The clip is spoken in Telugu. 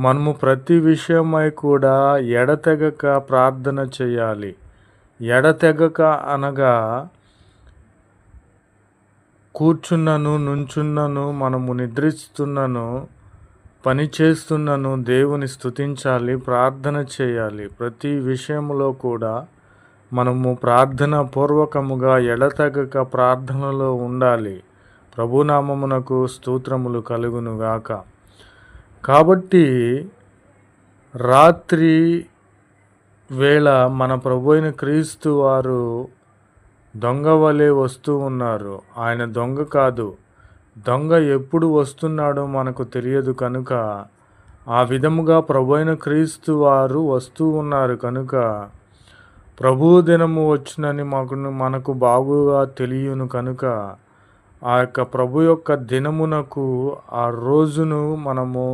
మనము ప్రతి విషయమై కూడా ఎడతెగక ప్రార్థన చేయాలి. ఎడతెగక అనగా కూర్చున్నను నుంచున్నను మనము నిద్రిస్తున్నను పని చేస్తున్నను దేవుని స్తుతించాలి ప్రార్థన చేయాలి. ప్రతి విషయంలో కూడా మనము ప్రార్థన పూర్వకముగా ఎడతెగక ప్రార్థనలో ఉండాలి. ప్రభునామమునకు స్తోత్రములు కలుగునుగాక. కాబట్టి రాత్రి వేళ మన ప్రభు అయిన క్రీస్తు వారు దొంగ వలె వస్తూ ఉన్నారు. ఆయన దొంగ కాదు. దొంగ ఎప్పుడు వస్తున్నాడో మనకు తెలియదు కనుక ఆ విధముగా ప్రభు అయిన క్రీస్తు వారు వస్తూ ఉన్నారు కనుక ప్రభు దినము వచ్చునని మాకు మనకు బాగుగా తెలియను కనుక ఆ యొక్క ప్రభు యొక్క దినమునకు ఆ రోజును మనము